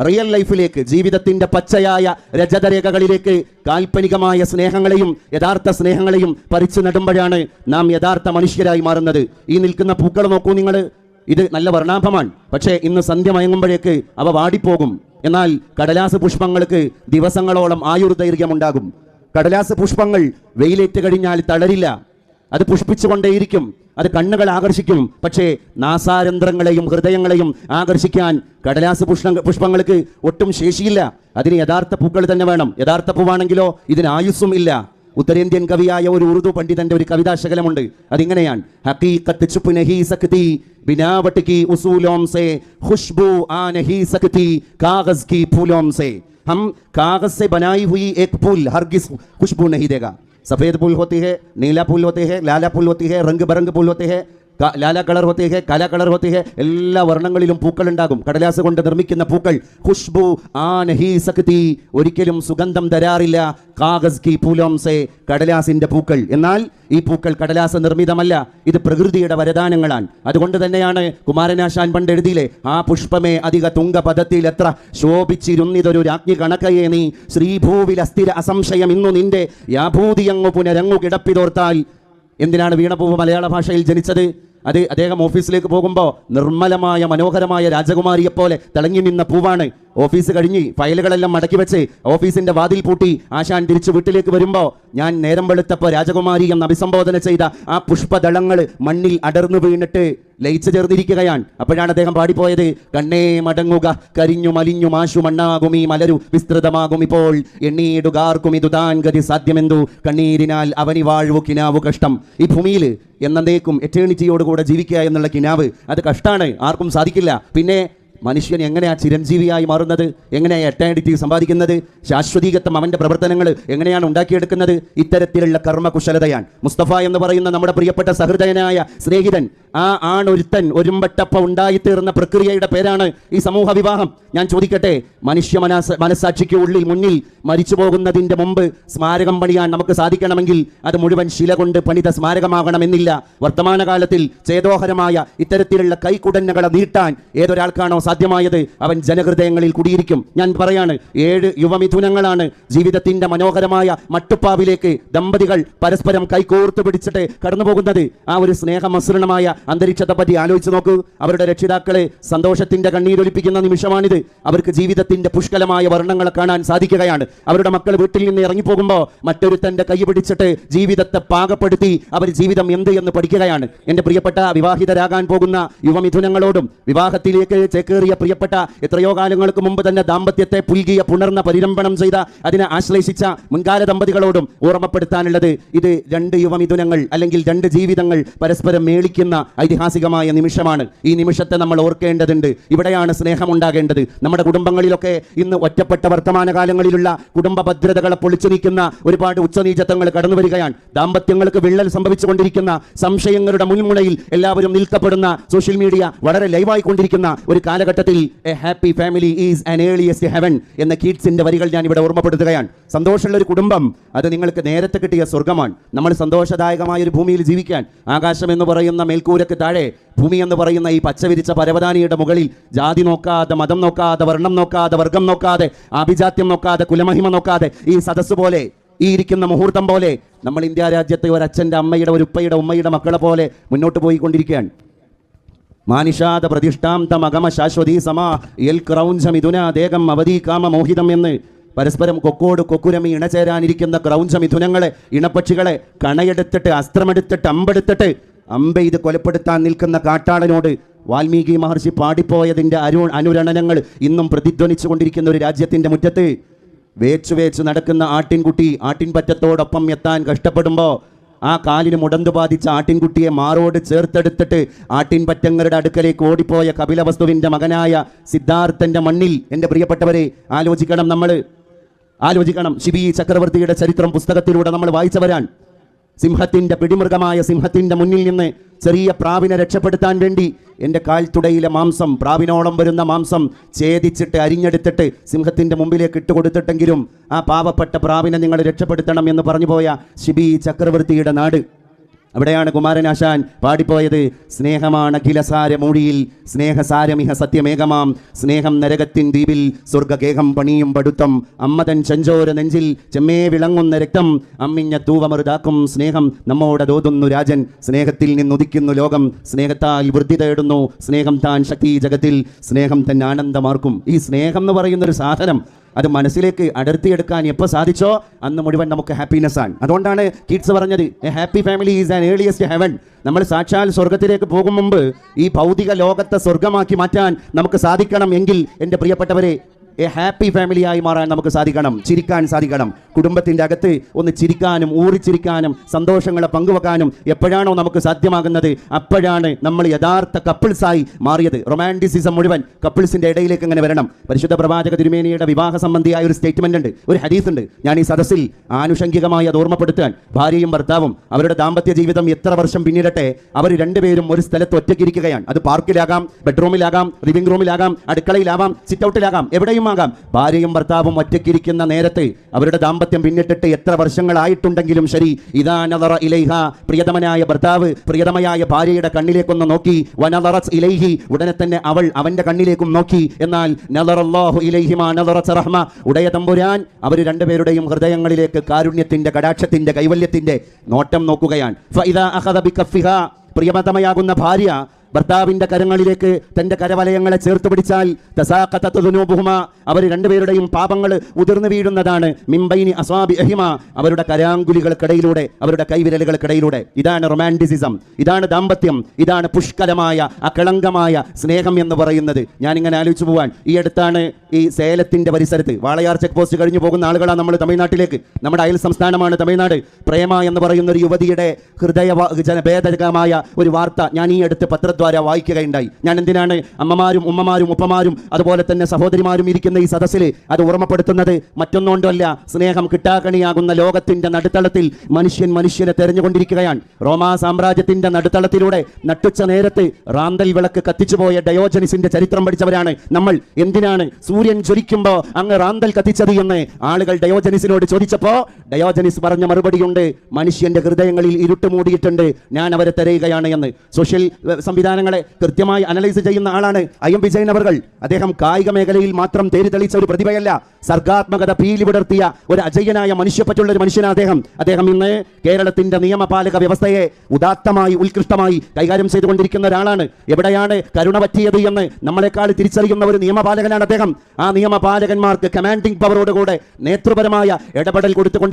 Real ലൈഫിലേക്ക് ജീവിതത്തിന്റെ പച്ചയായ രജതരേഖകളിലേക്ക് കാൽപ്പനികമായ സ്നേഹങ്ങളെയും യഥാർത്ഥ സ്നേഹങ്ങളെയും പറിച്ചു നടുമ്പോഴാണ് നാം യഥാർത്ഥ മനുഷ്യരായി മാറുന്നത്. ഈ നിൽക്കുന്ന പൂക്കൾ നോക്കൂ നിങ്ങൾ ഇത് നല്ല വർണാഭമാണ്. പക്ഷേ ഇന്ന് സന്ധ്യ മയങ്ങുമ്പോഴേക്ക് അവ വാടിപ്പോകും. എന്നാൽ കടലാസ് പുഷ്പങ്ങൾക്ക് ദിവസങ്ങളോളം ആയുർദൈർഘ്യമുണ്ടാകും. കടലാസ് പുഷ്പങ്ങൾ വെയിലേറ്റ് കഴിഞ്ഞാൽ തളരില്ല. അത് പുഷ്പിച്ചുകൊണ്ടേയിരിക്കും. അത് കണ്ണുകൾ ആകർഷിക്കും. പക്ഷേ നാസാരന്ധ്രങ്ങളെയും ഹൃദയങ്ങളെയും ആകർഷിക്കാൻ കടലാസ് പുഷ്പങ്ങൾക്ക് ഒട്ടും ശേഷിയില്ല. അതിന് യഥാർത്ഥ പൂക്കൾ തന്നെ വേണം. യഥാർത്ഥ പൂവാണെങ്കിലോ ഇതിന് ആയുസ്സും ഇല്ല. ഉത്തരേന്ത്യൻ കവിയായ ഒരു ഉറുദു പണ്ഡിതന്റെ ഒരു കവിതാശകലമുണ്ട്. അതിങ്ങനെയാണ്. ഹക്കീക്കത്ത് സക്തി ഉസൂലോം സേ ഖുഷ്ബു ആനഹി സക്തി കാഗസ് സേ. ഹം കാഗസ് സേ ബനായി ഹുയി ഏക് ഹർഗിസ് ഖുഷ്ബു നഹി ദേഗാ. सफ़ेद फूल होती है, नीला फूल होते हैं, लाला फूल होती है, रंग बरंग फूल होते हैं। ലാല കളർ ഹോത്തി ഹെ കല കളർ ഹോത്തി ഹെ എല്ലാ വർണങ്ങളിലും പൂക്കൾ ഉണ്ടാകും കടലാസ് കൊണ്ട് നിർമ്മിക്കുന്ന പൂക്കൾ. ഖുഷ്ബു ആ നഹി സക്തി. ഒരിക്കലും സുഗന്ധം തരാറില്ല. കാഗസ് കി പൂലോം സേ കടലാസിന്റെ പൂക്കൾ. എന്നാൽ ഈ പൂക്കൾ കടലാസ നിർമ്മിതമല്ല. ഇത് പ്രകൃതിയുടെ വരദാനങ്ങളാണ്. അതുകൊണ്ട് തന്നെയാണ് കുമാരനാശാൻ പണ്ട് എഴുതിയില്ലേ ആ പുഷ്പമേ അധിക തുങ്കപഥത്തിൽ എത്ര ശോഭിച്ചിരുന്നിതൊരു രാജ്ഞി കണക്കയെ നീ. ശ്രീഭൂവിൽ അസ്ഥിര അസംശയം ഇന്നു നിന്റെ. യാഭൂതിയങ്ങു പുനരങ്ങു കിടപ്പിതോർത്താൽ. എന്തിനാണ് വീണപൂവ് മലയാള ഭാഷയിൽ ജനിച്ചത്? അത് അദ്ദേഹം ഓഫീസിലേക്ക് പോകുമ്പോൾ നിർമ്മലമായ മനോഹരമായ രാജകുമാരിയെപ്പോലെ തിളങ്ങി നിന്ന പൂവാണ് ഓഫീസ് കഴിഞ്ഞ് ഫയലുകളെല്ലാം മടക്കി വെച്ച് ഓഫീസിന്റെ വാതിൽ പൂട്ടി ആശാൻ തിരിച്ചു വീട്ടിലേക്ക് വരുമ്പോൾ ഞാൻ നേരം വെളുത്തപ്പോൾ രാജകുമാരി എന്ന് അഭിസംബോധന ചെയ്ത ആ പുഷ്പദളങ്ങൾ മണ്ണിൽ അടർന്നു വീണിട്ട് ലയിച്ചു ചേർന്നിരിക്കുകയാണ്. അപ്പോഴാണ് അദ്ദേഹം പാടിപ്പോയത് കണ്ണേ മടങ്ങുക കരിഞ്ഞു മലിഞ്ഞു മാശു മണ്ണാകും ഈ മലരു വിസ്തൃതമാകും ഇപ്പോൾ. എണ്ണീടുകാർക്കും ഇതു താൻ ഗതി സാധ്യമെന്തു? കണ്ണീരിനാൽ അവനി വാഴ്വു കിനാവു കഷ്ടം. ഈ ഭൂമിയിൽ എന്നേക്കും എറ്റേണിറ്റിയോടുകൂടെ ജീവിക്കുക എന്നുള്ള കിനാവ് അത് കഷ്ടാണ് ആർക്കും സാധിക്കില്ല. പിന്നെ മനുഷ്യൻ എങ്ങനെയാണ് ചിരഞ്ജീവിയായി മാറുന്നത്? എങ്ങനെയാണ് എറ്റേണിറ്റി സമ്പാദിക്കുന്നത്? ശാശ്വതീകത്വം അവന്റെ പ്രവർത്തനങ്ങൾ എങ്ങനെയാണ് ഉണ്ടാക്കിയെടുക്കുന്നത്? ഇത്തരത്തിലുള്ള കർമ്മകുശലതയാണ് മുസ്തഫ എന്ന് പറയുന്ന നമ്മുടെ പ്രിയപ്പെട്ട സഹൃദയനായ സ്നേഹിതൻ ആ ആണൊരുത്തൻ ഒരുമ്പട്ടപ്പ ഉണ്ടായിത്തീർന്ന പ്രക്രിയയുടെ പേരാണ് ഈ സമൂഹ വിവാഹം. ഞാൻ ചോദിക്കട്ടെ മനുഷ്യ മനസ് മനസാക്ഷിക്ക് ഉള്ളിൽ മുന്നിൽ മരിച്ചു പോകുന്നതിന്റെ മുമ്പ് സ്മാരകം പണിയാൻ നമുക്ക് സാധിക്കണമെങ്കിൽ അത് മുഴുവൻ ശില കൊണ്ട് പണിത സ്മാരകമാകണമെന്നില്ല. വർത്തമാനകാലത്തിൽ ചേതോഹരമായ ഇത്തരത്തിലുള്ള കൈക്കുടന്നകളെ നീട്ടാൻ ഏതൊരാൾക്കാണോ സാധ്യമായത് അവൻ ജനഹൃദയങ്ങളിൽ കുടിയിരിക്കും. ഞാൻ പറയാണ് ഏഴ് യുവമിഥുനങ്ങളാണ് ജീവിതത്തിന്റെ മനോഹരമായ മട്ടുപ്പാവിലേക്ക് ദമ്പതികൾ പരസ്പരം കൈകോർത്ത് പിടിച്ചിട്ട് കടന്നുപോകുന്നത്. ആ ഒരു സ്നേഹമസൃണമായ അന്തരീക്ഷത്തെ പറ്റി ആലോചിച്ച് നോക്കൂ. അവരുടെ രക്ഷിതാക്കളെ സന്തോഷത്തിന്റെ കണ്ണീരൊലിപ്പിക്കുന്ന നിമിഷമാണിത്. അവർക്ക് ജീവിതത്തിന്റെ പുഷ്കലമായ വർണങ്ങളെ കാണാൻ സാധിക്കുകയാണ്. അവരുടെ മക്കൾ വീട്ടിൽ നിന്ന് ഇറങ്ങിപ്പോകുമ്പോൾ മറ്റൊരുത്തന്റെ കൈ പിടിച്ചിട്ട് ജീവിതത്തെ പാകപ്പെടുത്തി അവർ ജീവിതം എന്ത് എന്ന് പഠിക്കുകയാണ്. എന്റെ പ്രിയപ്പെട്ട വിവാഹിതരാകാൻ പോകുന്ന യുവമിഥുനങ്ങളോടും വിവാഹത്തിലേക്ക് ചേക്കേറിയ പ്രിയപ്പെട്ട എത്രയോ കാലങ്ങൾക്ക് മുമ്പ് തന്നെ ദാമ്പത്യത്തെ പുൽകിയ പുണർന്ന പരിരംഭണം ചെയ്ത അതിനെ ആശ്ലേഷിച്ച മുൻകാല ദമ്പതികളോടും ഓർമ്മപ്പെടുത്താനുള്ളത് ഇത് രണ്ട് യുവമിഥുനങ്ങൾ അല്ലെങ്കിൽ രണ്ട് ജീവിതങ്ങൾ പരസ്പരം മേളിക്കുന്ന ഐതിഹാസികമായ നിമിഷമാണ്. ഈ നിമിഷത്തെ നമ്മൾ ഓർക്കേണ്ടതുണ്ട്. ഇവിടെയാണ് സ്നേഹമുണ്ടാകേണ്ടത്. നമ്മുടെ കുടുംബങ്ങളിലൊക്കെ ഇന്ന് ഒറ്റപ്പെട്ട വർത്തമാനകാലങ്ങളിലുള്ള കുടുംബ ഭദ്രതകളെ പൊളിച്ചു നീക്കുന്ന ഒരുപാട് ഉച്ചനീചത്വങ്ങൾ കടന്നു വരികയാണ്. ദാമ്പത്യങ്ങൾക്ക് വിള്ളൽ സംഭവിച്ചുകൊണ്ടിരിക്കുന്ന സംശയങ്ങളുടെ മുൻമുണയിൽ എല്ലാവരും നിൽക്കപ്പെടുന്ന സോഷ്യൽ മീഡിയ വളരെ ലൈവായിക്കൊണ്ടിരിക്കുന്ന ഒരു ഒരു കാലഘട്ടത്തിൽ a happy family is an earliest heaven എന്ന കീറ്റ്സിന്റെ വരികൾ ഞാൻ ഇവിടെ ഓർമ്മപ്പെടുത്തുകയാണ്. സന്തോഷമുള്ള ഒരു കുടുംബം അത് നിങ്ങൾക്ക് നേരത്തെ കിട്ടിയ സ്വർഗമാണ് നമ്മൾ സന്തോഷദായകമായ ഒരു ഭൂമിയിൽ ജീവിക്കാൻ ആകാശം എന്ന് പറയുന്ന മേൽക്കൂരക്ക് താഴെ ഭൂമി എന്ന് പറയുന്ന ഈ പച്ചവിരിച്ച പരവതാനിയുടെ മുകളിൽ ജാതി നോക്കാതെ മതം നോക്കാതെ വർണം നോക്കാതെ വർഗം നോക്കാതെ ആഭിജാത്യം നോക്കാതെ കുലമഹിമ നോക്കാതെ ഈ സദസ്സ് പോലെ ഈ ഇരിക്കുന്ന മുഹൂർത്തം പോലെ നമ്മൾ ഇന്ത്യ രാജ്യത്തെ ഒരു അച്ഛന്റെ അമ്മയുടെ ഒരു ഉപ്പയുടെ ഉമ്മയുടെ മക്കളെ പോലെ മുന്നോട്ട് പോയിക്കൊണ്ടിരിക്കുകയാണ്. മാനിഷാദ പ്രതിഷ്ഠാന്തമകമ ശാശ്വതീ സമാ. എൽ ക്രൗഞ്ചമിഥുന ദേഹം അവധി കാമ മോഹിതം എന്ന്. പരസ്പരം കൊക്കോട് കൊക്കുരമി ഇണചേരാനിരിക്കുന്ന ക്രൗഞ്ച മിഥുനങ്ങളെ ഇണപ്പക്ഷികളെ കണയെടുത്തിട്ട് അസ്ത്രമെടുത്തിട്ട് അമ്പെടുത്തിട്ട് അമ്പെയ്ത് കൊലപ്പെടുത്താൻ നിൽക്കുന്ന കാട്ടാളനോട് വാൽമീകി മഹർഷി പാടിപ്പോയതിന്റെ അരു അനുരണനങ്ങൾ ഇന്നും പ്രതിധ്വനിച്ചു കൊണ്ടിരിക്കുന്ന ഒരു രാജ്യത്തിന്റെ മുറ്റത്ത്. വേച്ചു വേച്ച് നടക്കുന്ന ആട്ടിൻകുട്ടി ആട്ടിൻപറ്റത്തോടൊപ്പം എത്താൻ കഷ്ടപ്പെടുമ്പോൾ ആ കാലിന് മുടന്ത് ബാധിച്ച ആട്ടിൻകുട്ടിയെ മാറോട് ചേർത്തെടുത്തിട്ട് ആട്ടിൻപറ്റങ്ങളുടെ അടുക്കലേക്ക് ഓടിപ്പോയ കപിലവസ്തുവിന്റെ മകനായ സിദ്ധാർത്ഥന്റെ മണ്ണിൽ. എന്റെ പ്രിയപ്പെട്ടവരെ ആലോചിക്കണം നമ്മൾ ആലോചിക്കണം. ശിബി ചക്രവർത്തിയുടെ ചരിത്രം പുസ്തകത്തിലൂടെ നമ്മൾ വായിച്ചവരാണ്. സിംഹത്തിന്റെ പിടിമൃഗമായ സിംഹത്തിന്റെ മുന്നിൽ നിന്ന് ചെറിയ പ്രാവിനെ രക്ഷപ്പെടുത്താൻ വേണ്ടി എന്റെ കാൽത്തുടയിലെ മാംസം പ്രാവിനോളം വരുന്ന മാംസം ഛേദിച്ചിട്ട് അരിഞ്ഞെടുത്തിട്ട് സിംഹത്തിന്റെ മുമ്പിലേക്ക് ഇട്ടുകൊടുത്തിട്ടെങ്കിലും ആ പാവപ്പെട്ട പ്രാവിനെ നിങ്ങൾ രക്ഷപ്പെടുത്തണം എന്ന് പറഞ്ഞു പോയ ശിബി ചക്രവർത്തിയുടെ നാട്. അവിടെയാണ് കുമാരനാശാൻ പാടിപ്പോയത്. സ്നേഹമാണ് അഖിലസാര മൂടിയിൽ. സ്നേഹസാരമിഹ സത്യമേകമാം. സ്നേഹം നരകത്തിൻ ദ്വീപിൽ. സ്വർഗഗേഹം പണിയും പടുത്തം. അമ്മതൻ ചെഞ്ചോര നെഞ്ചിൽ ചെമ്മേ വിളങ്ങുന്ന രക്തം. അമ്മിഞ്ഞ തൂവമറുതാക്കും. സ്നേഹം നമ്മോട് തോതുന്നു രാജൻ. സ്നേഹത്തിൽ നിന്നുദിക്കുന്നു ലോകം. സ്നേഹത്താൽ വൃദ്ധി തേടുന്നു. സ്നേഹം താൻ ശക്തി ജഗത്തിൽ. സ്നേഹം തന്നെ ആനന്ദമാർക്കും. ഈ സ്നേഹം എന്ന് പറയുന്നൊരു സാധനം അത് മനസ്സിലേക്ക് അടർത്തിയെടുക്കാൻ എപ്പോൾ സാധിച്ചോ അന്ന് മുഴുവൻ നമുക്ക് ഹാപ്പിനെസ് ആണ്. അതുകൊണ്ടാണ് കിഡ്സ് പറഞ്ഞത് a happy family is an earliest heaven നമ്മൾ സാക്ഷാൽ സ്വർഗത്തിലേക്ക് പോകും മുമ്പ് ഈ ഭൗതിക ലോകത്തെ സ്വർഗമാക്കി മാറ്റാൻ നമുക്ക് സാധിക്കണം എങ്കിൽ എന്റെ പ്രിയപ്പെട്ടവരെ എ ഹാപ്പി ഫാമിലിയായി മാറാൻ നമുക്ക് സാധിക്കണം ചിരിക്കാൻ സാധിക്കണം. കുടുംബത്തിന്റെ അകത്ത് ഒന്ന് ചിരിക്കാനും ഊറിച്ചിരിക്കാനും സന്തോഷങ്ങളെ പങ്കുവെക്കാനും എപ്പോഴാണോ നമുക്ക് സാധ്യമാകുന്നത് അപ്പോഴാണ് നമ്മൾ യഥാർത്ഥ കപ്പിൾസായി മാറിയത്. റൊമാന്റിസിസം മുഴുവൻ കപ്പിൾസിന്റെ ഇടയിലേക്ക് അങ്ങനെ വരണം. പരിശുദ്ധ പ്രവാചക തിരുമേനിയുടെ വിവാഹ സംബന്ധിയായ ഒരു സ്റ്റേറ്റ്മെന്റ് ഉണ്ട് ഒരു ഹദീസ് ഉണ്ട്. ഞാൻ ഈ സദസ്സിൽ ആനുഷംഗികമായി അത് ഓർമ്മപ്പെടുത്താൻ ഭാര്യയും ഭർത്താവും അവരുടെ ദാമ്പത്യ ജീവിതം എത്ര വർഷം പിന്നിടട്ടെ അവർ രണ്ടുപേരും ഒരു സ്ഥലത്ത് ഒറ്റയ്ക്കിരിക്കുകയാണ്. അത് പാർക്കിലാകാം ബെഡ്റൂമിലാകാം ലിവിംഗ് റൂമിലാകാം അടുക്കളയിലാവാം സിറ്റ് ഔട്ടിലാകാം എവിടെയും ആകാം ഭാര്യയും ഭർത്താവും ഒറ്റയ്ക്കിരിക്കുന്ന നേരത്ത് അവരുടെ ദാമ്പത്യം പിന്നിട്ടിട്ട് എത്ര വർഷങ്ങളായിട്ടുണ്ടെങ്കിലും ശരി ഇതാ നദറ ഇലൈഹ. പ്രിയതമനായ ഭർത്താവ് പ്രിയതമയായ ഭാര്യയുടെ കണ്ണിലേക്കൊന്ന് നോക്കി വനദറസ് ഇലൈഹി. ഉടനെ തന്നെ അവൾ അവന്റെ കണ്ണിലേക്കും നോക്കി എന്നാൽ നദറല്ലാഹു ഇലൈഹിമാ നദറത്ത് റഹ്മ. ഉടയ തമ്പുരാൻ അവർ രണ്ടുപേരുടെയും ഹൃദയങ്ങളിലേക്ക് കാരുണ്യത്തിന്റെ കടാക്ഷത്തിന്റെ കൈവല്യത്തിന്റെ നോട്ടം നോക്കുകയാണ്. ഫഇദാ അഖദ ബികഫിഹ. പ്രിയമതമയാകുന്ന ഭാര്യ ഭർത്താവിന്റെ കരങ്ങളിലേക്ക് തന്റെ കരവലയങ്ങളെ ചേർത്ത് പിടിച്ചാൽ തസാഖതതുനൂബുഹുമ അവർ രണ്ടുപേരുടെയും പാപങ്ങൾ ഉതിർന്നു വീഴുന്നതാണ്. മിംബൈനി അസ്വാബി അഹിമ. അവരുടെ കരാങ്കുലികൾക്കിടയിലൂടെ അവരുടെ കൈവിരലുകൾക്കിടയിലൂടെ. ഇതാണ് റൊമാന്റിസിസം. ഇതാണ് ദാമ്പത്യം. ഇതാണ് പുഷ്കലമായ അകളങ്കമായ സ്നേഹം എന്ന് പറയുന്നത്. ഞാനിങ്ങനെ ആലോചിച്ചു പോവാൻ. ഈ അടുത്താണ് ഈ സേലത്തിന്റെ പരിസരത്ത്. വാളയാർ ചെക്ക് പോസ്റ്റ് കഴിഞ്ഞു പോകുന്ന ആളുകളാണ് നമ്മൾ തമിഴ്നാട്ടിലേക്ക്. നമ്മുടെ അയൽ സംസ്ഥാനമാണ് തമിഴ്നാട്. പ്രേമ എന്ന് പറയുന്ന ഒരു യുവതിയുടെ ഹൃദയ ജനഭേദകമായ ഒരു വാർത്ത ഞാൻ ഈ അടുത്ത് പത്രദ്വാര വായിക്കുകയുണ്ടായി. ഞാൻ എന്തിനാണ് അമ്മമാരും ഉമ്മമാരും ഉപ്പമാരും അതുപോലെ തന്നെ സഹോദരിമാരും ഇരിക്കുന്ന ഈ സദസ്സിൽ അത് ഓർമ്മപ്പെടുത്തുന്നത്? മറ്റൊന്നുകൊണ്ടല്ല സ്നേഹം കിട്ടാക്കണിയാകുന്ന ലോകത്തിന്റെ നടുത്തളത്തിൽ മനുഷ്യൻ മനുഷ്യനെ തെരഞ്ഞുകൊണ്ടിരിക്കുകയാണ്. റോമാ സാമ്രാജ്യത്തിന്റെ നടുത്തളത്തിലൂടെ നട്ടുച്ച നേരത്ത് റാന്തൽ വിളക്ക് കത്തിച്ചുപോയ ഡയോജനിസിന്റെ ചരിത്രം പഠിച്ചവരാണ് നമ്മൾ. എന്തിനാണ് സൂര്യൻ ജ്വലിക്കുമ്പോൾ അങ്ങ് റാന്തൽ കത്തിച്ചത് എന്ന് ആളുകൾ ഡയോജനിസിനോട് ചോദിച്ചപ്പോ ഡയോജനിസ് പറഞ്ഞ മറുപടിയുണ്ട്. മനുഷ്യന്റെ ഹൃദയങ്ങളിൽ ഇരുട്ട് മൂടിയിട്ടുണ്ട്. ഞാൻ അവരെ തരയുകയാണ് എന്ന്. സോഷ്യൽ സംവിധാനങ്ങളെ കൃത്യമായി അനലൈസ് ചെയ്യുന്ന ആളാണ് ഐ എം വിജയൻ അവർ അദ്ദേഹം കായിക മേഖലയിൽ മാത്രം തേരി തെളിച്ച ഒരു പ്രതിഭയല്ല. സർഗാത്മകത പീലി വിടർത്തിയ ഒരു അജയ്യനായ മനുഷ്യപ്പറ്റുള്ള ഒരു മനുഷ്യനാണ് അദ്ദേഹം. അദ്ദേഹം ഇന്ന് കേരളത്തിന്റെ നിയമപാലക വ്യവസ്ഥയെ ഉദാത്തമായി ഉത്കൃഷ്ടമായി കൈകാര്യം ചെയ്തുകൊണ്ടിരിക്കുന്ന ഒരാളാണ്. എവിടെയാണ് കരുണ പറ്റിയത് എന്ന് നമ്മളെക്കാൾ തിരിച്ചറിയുന്ന ഒരു നിയമപാലകനാണ് അദ്ദേഹം. ആ നിയമപാലകന്മാർക്ക് കമാൻഡിംഗ് പവറോടുകൂടെ നേതൃപരമായ ഇടപെടൽ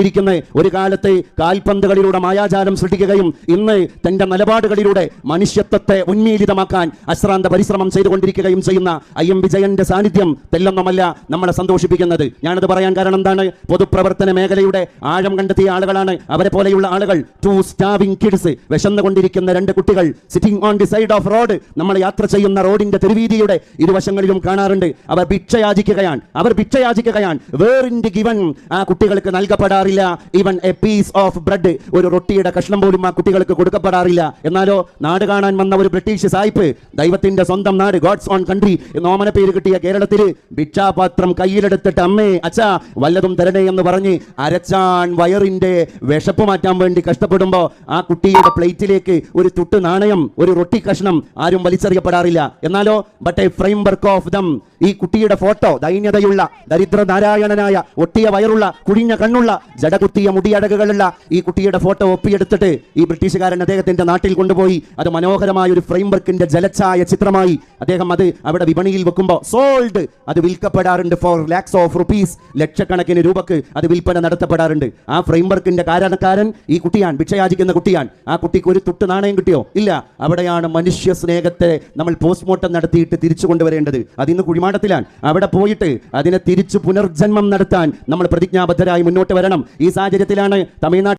കൊടുത്തുകൊണ്ടിരിക്കുന്ന ഒരു കാലത്ത് കാൽപന്തുകളിലൂടെ മായാജാലം സൃഷ്ടിക്കുകയും ഇന്ന് തന്റെ നിലപാടുകളിലൂടെ മനുഷ്യത്വത്തെ ഉന്മീലിതമാക്കാൻ അശ്രാന്ത പരിശ്രമം ചെയ്തുകൊണ്ടിരിക്കുകയും ചെയ്യുന്ന ഐ എം വിജയന്റെ സാന്നിധ്യം തെല്ലൊന്നുമല്ല നമ്മളെ സന്തോഷിപ്പിക്കുന്നത്. ഞാനത് പറയാൻ കാരണം എന്താണ്? പൊതുപ്രവർത്തന മേഖലയുടെ ആഴം കണ്ടെത്തിയ ആളുകളാണ് അവരെ പോലെയുള്ള ആളുകൾ. ടു സ്റ്റാവിംഗ് കിഡ്സ് വിശന്നുകൊണ്ടിരിക്കുന്ന രണ്ട് കുട്ടികൾ sitting on the side of road നമ്മൾ യാത്ര ചെയ്യുന്ന റോഡിന്റെ തെരുവീതിയുടെ ഇരുവശങ്ങളിലും കാണാറുണ്ട്. അവർ ഭിക്ഷയാചിക്കുകയാണ്. അവർ ഭിക്ഷയാചിക്കുകയാണ്. വേറിന്റെ ഗിവൻ ആ കുട്ടികൾക്ക് നൽകപ്പെടാറില്ല. Even a piece of bread ഒരു റൊട്ടിയുടെ കഷ്ണം പോലും ആ കുട്ടികൾക്ക് കൊടുക്കപ്പെടാറില്ല. എന്നാലോ നാട് കാണാൻ വന്ന ഒരു ബ്രിട്ടീഷ് സായിപ്പ് ദൈവത്തിന്റെ സ്വന്തം നാട് ഗോഡ്സ് ഓൺ കൺട്രി എന്ന് ഓമന പേര് കിട്ടിയ കേരളത്തിൽ ഭിക്ഷാപാത്രം കയ്യിലെടുത്തിട്ട് അമ്മേ അച്ഛാ വല്ലതും തരണേ എന്ന് പറഞ്ഞ് അരച്ചാൻ വയറിന്റെ വിശപ്പ് മാറ്റാൻ വേണ്ടി കഷ്ടപ്പെടുമ്പോൾ ആ കുട്ടിയുടെ പ്ലേറ്റിലേക്ക് ഒരു തുട്ട് നാണയം ഒരു റൊട്ടി കഷ്ണം ആരും വലിച്ചെറിയപ്പെടാറില്ല. എന്നാലോ but a framework of them ഈ കുട്ടിയുടെ ഫോട്ടോ ദൈന്യതയുള്ള ദരിദ്ര നാരായണനായ ഒട്ടിയ വയറുള്ള കുഴിഞ്ഞ കണ്ണുള്ള ജടകുത്തിയ മുടിയടകുകളുള്ള ഈ കുട്ടിയുടെ ഫോട്ടോ ഒപ്പിയെടുത്തിട്ട് ഈ ബ്രിട്ടീഷുകാരൻ അദ്ദേഹത്തിന്റെ നാട്ടിൽ കൊണ്ടുപോയി. അത് മനോഹരമായ ഒരു ഫ്രെയിം വർക്കിന്റെ ജലച്ചായ ചിത്രമായി അദ്ദേഹം അത് അവിടെ വിപണിയിൽ വെക്കുമ്പോൾ സോൾഡ് അത് വിൽക്കപ്പെടാറുണ്ട് ഫോർ ലാക്സ് ഓഫ് റുപ്പീസ് ലക്ഷക്കണക്കിന് രൂപക്ക് അത് വിൽപ്പന നടത്തപ്പെടാറുണ്ട്. ആ ഫ്രെയിം വർക്കിന്റെ കാരണക്കാരൻ ഈ കുട്ടിയാണ് ഭിക്ഷയാചിക്കുന്ന കുട്ടിയാണ്. ആ കുട്ടിക്ക് ഒരു തുട്ട് നാണയം കിട്ടിയോ? ഇല്ല. അവിടെയാണ് മനുഷ്യ സ്നേഹത്തെ നമ്മൾ പോസ്റ്റ്മോർട്ടം നടത്തിയിട്ട് തിരിച്ചു കൊണ്ടുവരേണ്ടത്. അതിന്ന് കുഴിമാടത്തിലാണ്. അവിടെ പോയിട്ട് അതിനെ തിരിച്ചു പുനർജന്മം നടത്താൻ നമ്മൾ പ്രതിജ്ഞാബദ്ധരായി മുന്നോട്ട് വരണം. ഈ സാഹചര്യത്തിലാണ് തമിഴ്നാട്ടിൽ